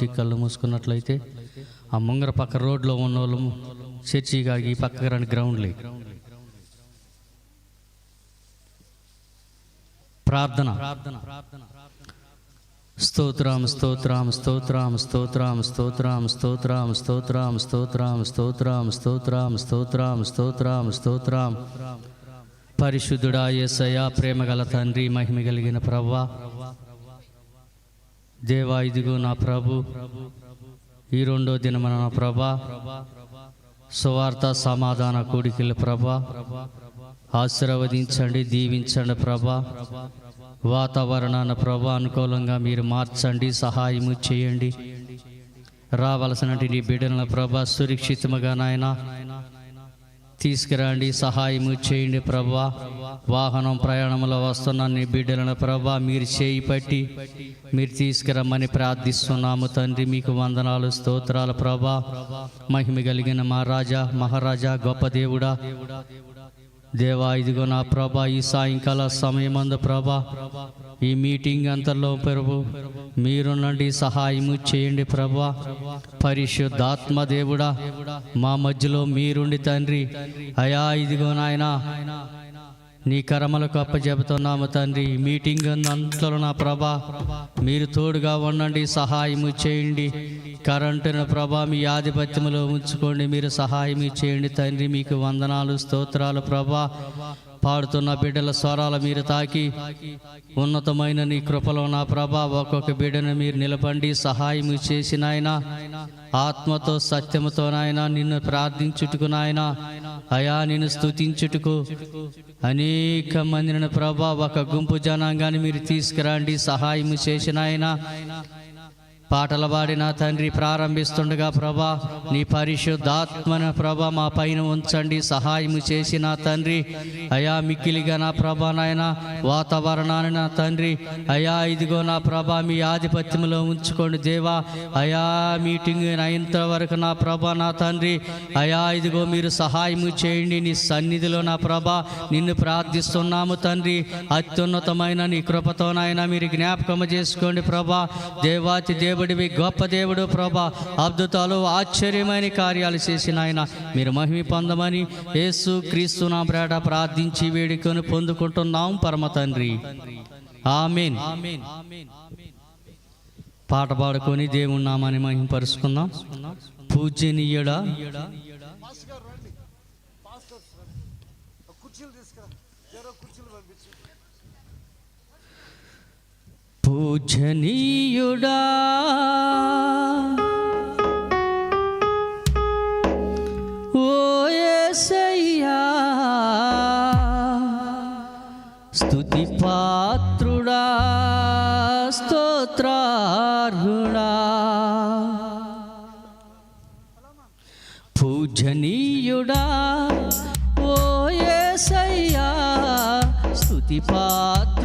నుంచి కళ్ళు మూసుకున్నట్లయితే ఆ ముంగర పక్క రోడ్లో ఉన్న వాళ్ళు చర్చి కాడికి ఈ పక్కకి రండి గ్రౌండ్లే ప్రార్థన స్తోత్రం స్తోత్రం స్తోత్రం స్తోత్రం స్తోత్రం స్తోత్రం స్తోత్రం స్తోత్రం స్తోత్రం స్తోత్రం స్తోత్రం స్తోత్రం స్తోత్రం పరిశుద్ధుడా యేసయ్య ప్రేమగల తండ్రి మహిమ కలిగిన ప్రవ్వా దేవా ఇదిగో నా ప్రభు. ఈ రెండో దినమన నా ప్రభా సువార్త సమాధాన కోడికల ప్రభా ఆశీర్వదించండి దీవించండి ప్రభా. వాతావరణాన్ని ప్రభా అనుకూలంగా మీరు మార్చండి సహాయము చేయండి. రావలసినటువంటి బిడ్డల ప్రభా సురక్షితముగా నాయన తీసుకురండి సహాయము చేయండి ప్రభా. వాహనం ప్రయాణంలో వస్తున్న నీ బిడ్డలను ప్రభా మీరు చేయి పట్టి మీరు తీసుకురమ్మని ప్రార్థిస్తున్నాము తండ్రి. మీకు వందనాలు స్తోత్రాలు ప్రభా. మహిమ కలిగిన మా రాజా మహారాజా గొప్ప దేవుడా. దేవా ఇదిగో నా ప్రభా ఈ సాయంకాల సమయమందు ప్రభా ఈ మీటింగ్ అంతలో ప్రభు మీరునండి సహాయము చేయండి ప్రభా. పరిశుద్ధాత్మ దేవుడా మా మధ్యలో మీరుండి తండ్రి. అయా ఇదిగో నాయనా నీ కరమలకు అప్పచెబుతున్నాము తండ్రి. మీటింగ్ అంతలో నా ప్రభా మీరు తోడుగా ఉండండి సహాయము చేయండి. కరెంటును ప్రభా మీ ఆధిపత్యములో ఉంచుకోండి మీరు సహాయం చేయండి తండ్రి. మీకు వందనాలు స్తోత్రాలు ప్రభా. పాడుతున్న బిడ్డల స్వరాలు మీరు తాకి. ఉన్నతమైన నీ కృపలో నా ప్రభా ఒక్కొక్క బిడ్డను మీరు నిలబండి సహాయం చేసి నాయన. ఆత్మతో సత్యముతో నాయన నిన్ను ప్రార్థించుటకు నాయన. అయా నేను స్తుతించుటకు అనేక మందిని ప్రభా ఒక గుంపు జనాంగాన్ని మీరు తీసుకురండి సహాయం చేసిన ఆయన పాటలు పాడిన తండ్రి ప్రారంభిస్తుండగా ప్రభా నీ పరిశుద్ధాత్మన ప్రభ మా పైన ఉంచండి సహాయం చేసిన తండ్రి. అయా మిక్కిలిగా నా ప్రభా నాయన వాతావరణాన్ని నా తండ్రి. అయా ఇదిగో నా ప్రభా మీ ఆధిపత్యంలో ఉంచుకోండి దేవా. అయా మీటింగ్ అయినంత వరకు నా ప్రభా నా తండ్రి. అయా ఇదిగో మీరు సహాయం చేయండి నీ సన్నిధిలో నా ప్రభా నిన్ను ప్రార్థిస్తున్నాము తండ్రి. అత్యున్నతమైన నీ కృపతో నాయన మీరు జ్ఞాపకం చేసుకోండి ప్రభా. దేవాతి దేవుడివి గొప్ప దేవుడు ప్రభా. అద్భుతాలు ఆశ్చర్యమైన కార్యాలు చేసిన ఆయన మీరు మహిమి పొందమని యేసు క్రీస్తు నా బ్రాడ ప్రార్థించి వేడుకొని పొందుకుంటున్నాం పరమ తండ్రి. ఆమెన్. పాట పాడుకొని దేవుని నామాన్ని మహిమపరుచుకుందాం పూజనీయుడా పూజనీయుడా ఓయసయ్యా స్తుతి పాత్రుడా స్తోత్రార్హుడా పూజనీయుడా ఓయసయ్యా స్తుతి పాత్ర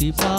పాతిపా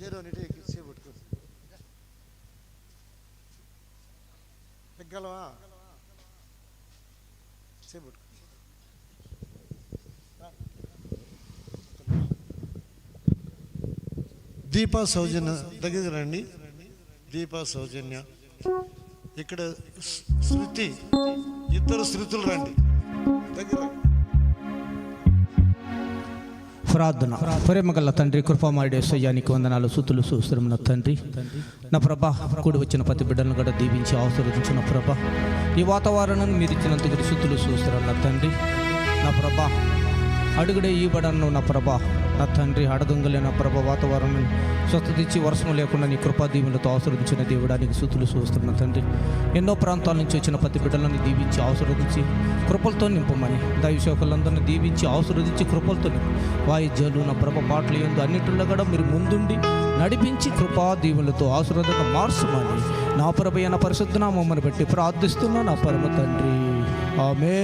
జరో నీటి చేపట్టుకో ఎగ్గలవా చేపట్టుకో దీపా సౌజన్య దగ్గరికి రండి. దీపా సౌజన్య. ఇక్కడ శృతి ఇద్దరు శృతులు రండి. దగ్గర రండి. ప్రార్థన. ప్రేమగల తండ్రి కృపామాడే సయ్యానికి వందనాలు సుతులు సూస్త్రమున తండ్రి నా ప్రభా కూడి వచ్చిన ప్రతి బిడ్డలను కూడా దీవించి ఆశీర్వదించిన ప్రభా. ఈ వాతావరణాన్ని మీరు ఇచ్చినందుకు సుతులు సూస్త్రమున తండ్రి నా ప్రభా అడుగుడే ఈ నా ప్రభా నా తండ్రి అడగంగలే నా ప్రభ వాతావరణం స్వస్థతిచ్చి వర్షం లేకుండా నీ కృపాదీవులతో ఆశీర్వదించిన దేవుడానికి సుతులు చూస్తున్న తండ్రి. ఎన్నో ప్రాంతాల నుంచి వచ్చిన పత్తి బిడ్డలను దీవించి ఆశీర్వదించి కృపలతో నింపమని దైవశోకులందరినీ దీవించి ఆశీర్వదించి కృపలతో నింపు. వాయిద్యాలు నా ప్రభ పాటలు ఎందు అన్నిటిలో కూడా మీరు ముందుండి నడిపించి కృపా దీవులతో మార్చమని నా ప్రభ అయిన పరిశుద్ధ నామమ్మని బట్టి ప్రార్థిస్తున్నా నా పరమ తండ్రి. ఆమె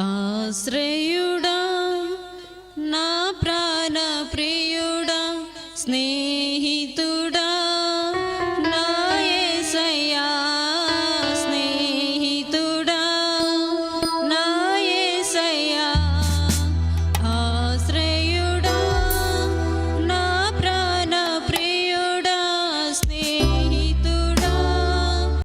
ആശ്രയുട നാ പ്രാണ പ്രിയുട സ്നേഹിതു